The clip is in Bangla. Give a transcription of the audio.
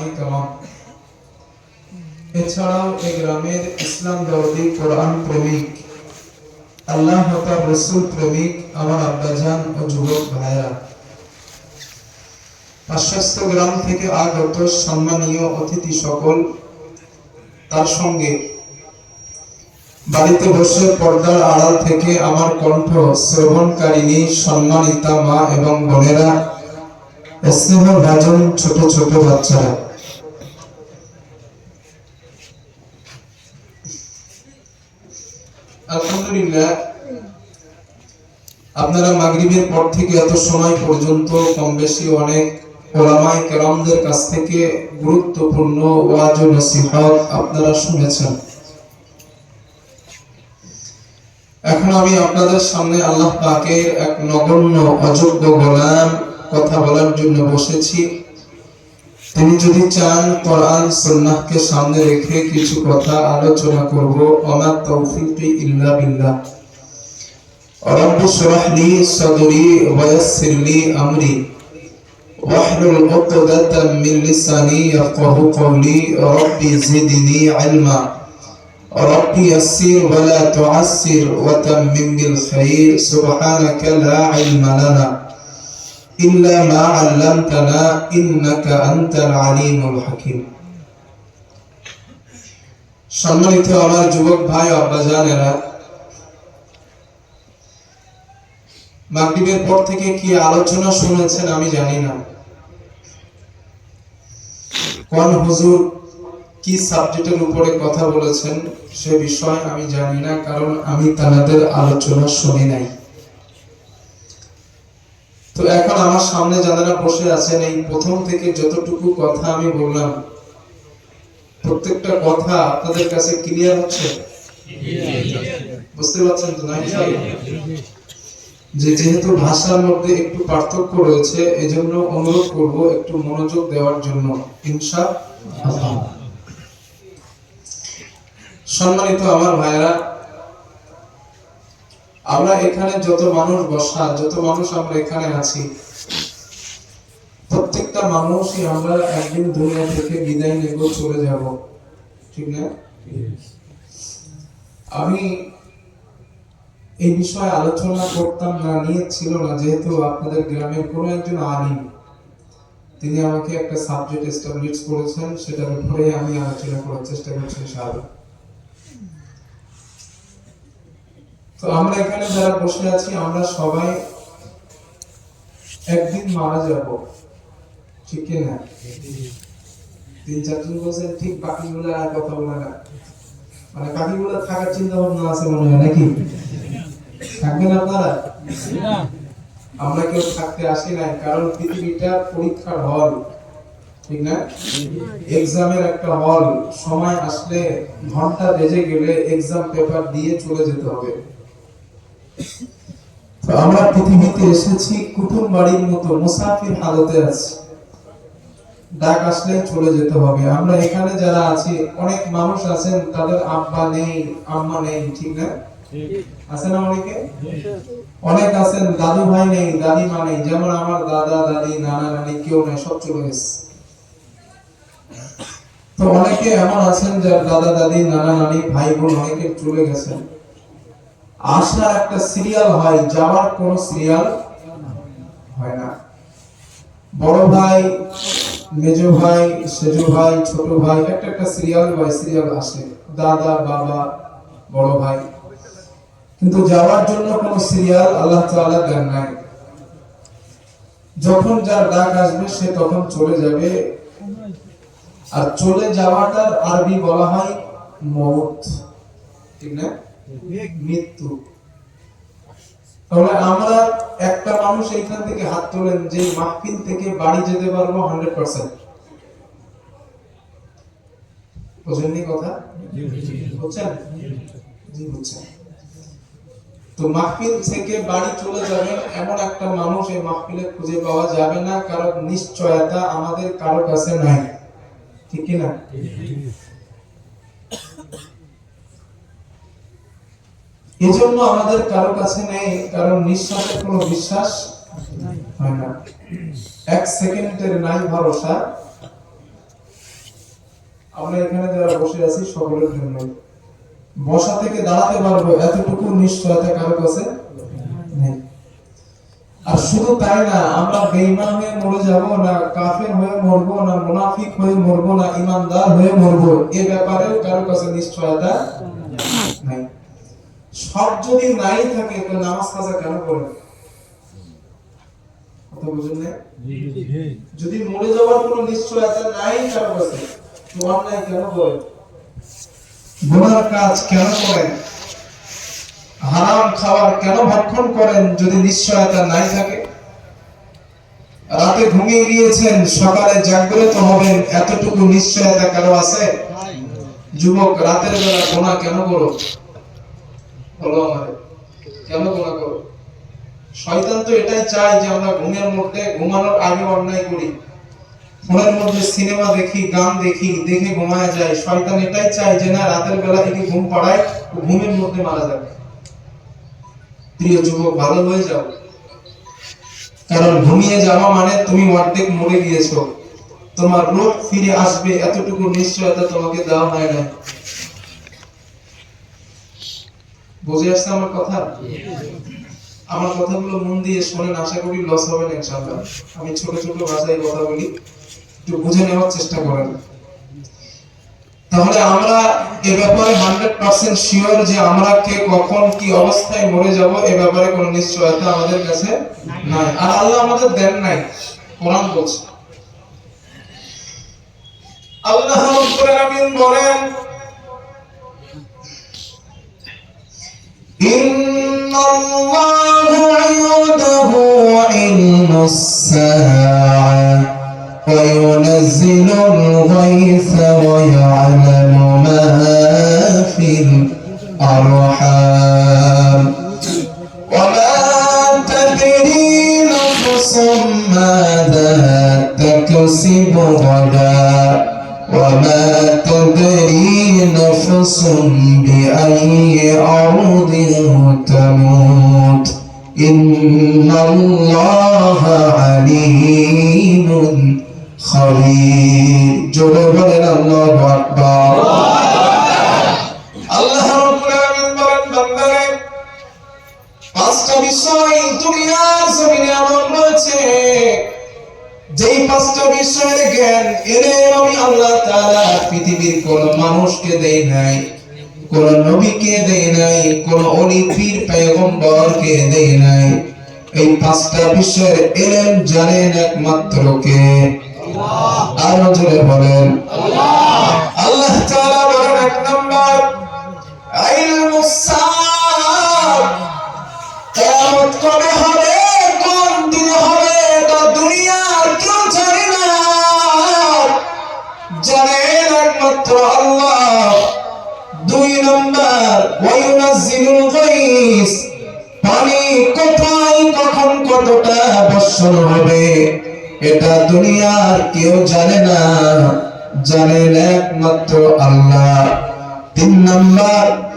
ওলামাই কালাম এছাড়াও এই গ্রামের ইসলাম কোরআন আল্লাহ রসুল আমার আব্বাজান ও যুবক গ্রাম থেকে আগত সম্মানীয় অতিথি সকল তার সঙ্গে। বাড়িতে বসে পর্দার আড়াল থেকে আমার কণ্ঠ শ্রবণকারিণী, সম্মানিতা মা এবং বোনেরা স্নেহ ভাজন ছোট ছোট বাচ্চারা। আলহামদুলিল্লাহ। আপনারা মাগরিবের পর থেকে এত সময় পর্যন্ত কম বেশি অনেক ওলামাই কেরামদের কাছ থেকে গুরুত্বপূর্ণ ওয়াজ ও নসিহত আপনারা শুনেছেন। এখন আমি আপনাদের সামনে আল্লাহ পাকের এক নগণ্য অযোগ্য গোলাম কথা বলার জন্য বসেছি। তিনি যদি চান কোরআন সুন্নাহকে সামনে রেখে কিছু কথা আলোচনা করব আমার তৌফিক ইল্লা বিল্লাহ رب اشرح لي صدري ويسر لي امري واحلل عقدة من لساني يفقه قولي ربي زدني علما ربي يسر ولا تعسر وتمم بالخير سبحانك لا علم لنا إلا ما علمتنا إنك أنت العليم الحكيم সম্মানিত আমার যুবক ভাই আব্বাজানেরা মাগরিবের পর থেকে কি আলোচনা শুনেছেন আমি জানি না কোন হুজুর কি সাবজেক্টের উপরে কথা বলেছেন সে বিষয় আমি জানি না কারণ আমি তাদের আলোচনা শুনি নাই তো এখন আমার সামনে যারা বসে আছেন, এই প্রথম থেকে যতটুকু কথা আমি বললাম, প্রত্যেকটা কথা আপনাদের কাছে ক্লিয়ার হচ্ছে? বুঝতে পারছেন তো নাই? যে যেহেতু ভাষার মধ্যে একটু পার্থক্য রয়েছে, এজন্য অনুরোধ করব একটু মনোযোগ দেওয়ার জন্য ইনশা সম্মানিত আমার ভাইরা আমরা এখানে যত মানুষ বসা যত মানুষ আমরা এখানে আছি প্রত্যেকটা মানুষই আমরা একদিন দুনিয়া থেকে বিদায় নেব চলে যাব। ঠিক না? আমি এই বিষয়ে আলোচনা করতাম না নিয়ে ছিল না যেহেতু আপনাদের গ্রামের কোনো একজন আলিম তিনি আমাকে একটা সাবজেক্ট এস্টাবলিশ করেছেন সেটার উপরে আমি আলোচনা করার চেষ্টা করছি ইনশাআল্লাহ। তো আমরা এখানে যারা বসে আছি, আমরা সবাই একদিন মারা যাব। ঠিক না? তিন চারজন বলছেন ঠিক বাকিগুলো আর কথা বলে না। মানে বাকিগুলো থাকার চিন্তা ভাবনা আছে মনে হয়, নাকি? থাকবেন আপনারা? আমরা কেউ থাকতে আসি নাই, কারণ পৃথিবীটা পরীক্ষার হল। ঠিক না? এক্সামের একটা হল। সময় আসলে ঘণ্টা বেজে গেলে এক্সাম পেপার দিয়ে চলে যেতে হবে। আমরা পৃথিবীতে এসেছি কুটুম বাড়ির মতো, মুসাফির হালতে আছি। ডাক আসলে চলে যেতে হবে। আমরা এখানে যারা আছি, অনেক মানুষ আছেন, তাদের আব্বা নেই, আম্মা নেই, ঠিক না? আছে না অনেকে? অনেক আছেন, দাদু ভাই নেই, দাদিমা নেই, যেমন আমার দাদা, দাদি, নানা, নানি, কেউ নেই, সব চলে গেছে। তো অনেকে এমন আছেন যার দাদা, দাদি, নানা, নানি, ভাই, বোন অনেকে চলে গেছেন। আসার একটা সিরিয়াল হয়, যাওয়ার কোন সিরিয়াল হয় না। বড় ভাই, মেজো ভাই, সেজো ভাই, ছোট ভাই, একটা একটা সিরিয়াল বাই সিরিয়াল আসে। দাদা, বাবা, বড় ভাই। কিন্তু যাওয়ার জন্য কোন সিরিয়াল আল্লাহ তাআলা দেন নাই। যখন যার ডাক আসবে, সে তখন চলে যাবে। আর চলে যাওয়াটার আরবি বলা হয় মৌত ঠিক না? মৃত্যু। তাহলে আমরা একটা মানুষ এইখান থেকে হাত তোলেন যে মাহফিল থেকে বাড়ি যেতে পারব হান্ড্রেড পার্সেন্ট। বুঝেননি কথা? বুঝছেন? জি বুঝছেন। তো মাহফিল থেকে বাড়ি চলে যাবেন এমন একটা মানুষ এই মাহফিলে খুঁজে পাওয়া যাবে না কারণ নিশ্চয়তা আমাদের কারও কাছে নাই। ঠিক না? এজন্য আমাদের কারও কাছে নেই, কারণ নিঃশ্বাসের কোনো বিশ্বাস হয় না। এক সেকেন্ডের নাই ভরসা। আমরা এখানে যারা বসে আছি সকলের জন্য। বসা থেকে দাঁড়াতে পারব, এতটুকু নিশ্চয়তা কারও কাছে আর শুধু তাই না, আমরা বেঈমান হয়ে মরে যাব না, কাফের হয়ে মরবো না, মুনাফিক হয়ে মরবো না, ইমানদার হয়ে মরবো, এ ব্যাপারেও কারও কাছে নিশ্চয়তা নাই। সব যদি নাই থাকে তো নামাজ কাজা কেন পড়ে? কথা বুঝুন না? যদি মরে যাওয়ার কোনো নিশ্চয়তা নাই কারও কাছে তো অন্যায় কেন করে গুনার কাজ কেন করেন? হারাম খাবার কেন ভক্ষণ করেন যদি নিশ্চয়তা নাই থাকে? রাতে ঘুমিয়ে গিয়েছেন সকালে জাগ্রত হবেন এতটুকু নিশ্চয়তা কারও আছে? যুবক রাতের বেলা গোনা কেন করো? আমারে কেন গোনা করো শয়তান তো এটাই চায় যে আমরা ঘুমের মধ্যে ঘুমানোর আগে অন্যায় করি। ফোনের মধ্যে সিনেমা দেখি, গান দেখি, দেখে ঘুমায় যায়। শয়তান এটাই চায় যে না, রাতের বেলা ঘুম পাড়ায় ঘুমের মধ্যে মারা যাবে। প্রিয় যুবক, ভালো হয়ে যাও। কারণ ঘুমিয়ে যাওয়া মানে তুমি অর্ধেক মরে গিয়েছো। তোমার রোগ ফিরে আসবে, এতটুকু নিশ্চয়তা তোমাকে দেওয়া হয় না বুঝে আসছে আমার কথা? আমার কথাগুলো মন দিয়ে শোনেন, আশা করি লস হবে না ইনশাআল্লাহ। আমি ছোট ছোট ভাষায় কথা বলি, একটু বুঝে নেওয়ার চেষ্টা করেন। তাহলে আমরা এ ব্যাপারে হান্ড্রেড পার্সেন্ট শিওর যে আমরা কে কখন কি অবস্থায় মরে যাব, এ ব্যাপারে কোনো নিশ্চয়তা আমাদের কাছে নাই। আর আল্লাহ আমাদের দেন নাই, কোরআন বলছে। আল্লাহ বলেন إن الله عنده علم الساعة وينزل الغيث ويعلم ما في الأرحام وما تدري نفس ماذا تكسب غدا وما تدري نفس بأي أرض تموت. إن الله عليم خبير. جرب الله أكبر. যেই পাঁচটা বিষয়ের জ্ঞান এনে আমি আল্লাহ তাআলা পৃথিবীর কোন মানুষকে দেই নাই, কোন নবীকে দেই নাই, কোন অলি পীর পয়গম্বরকে দেই নাই। এই পাঁচটা বিষয়ের এলেম জানেন একমাত্র কে? আরও জোরে বলেন। আল্লাহ। তাআলা বলেন নম্বর কোথায়, কখন, কতটা বর্ষণ হবে? এটা দুনিয়ার কেউ জানে না। জানেন একমাত্র আল্লাহ। তিন নম্বর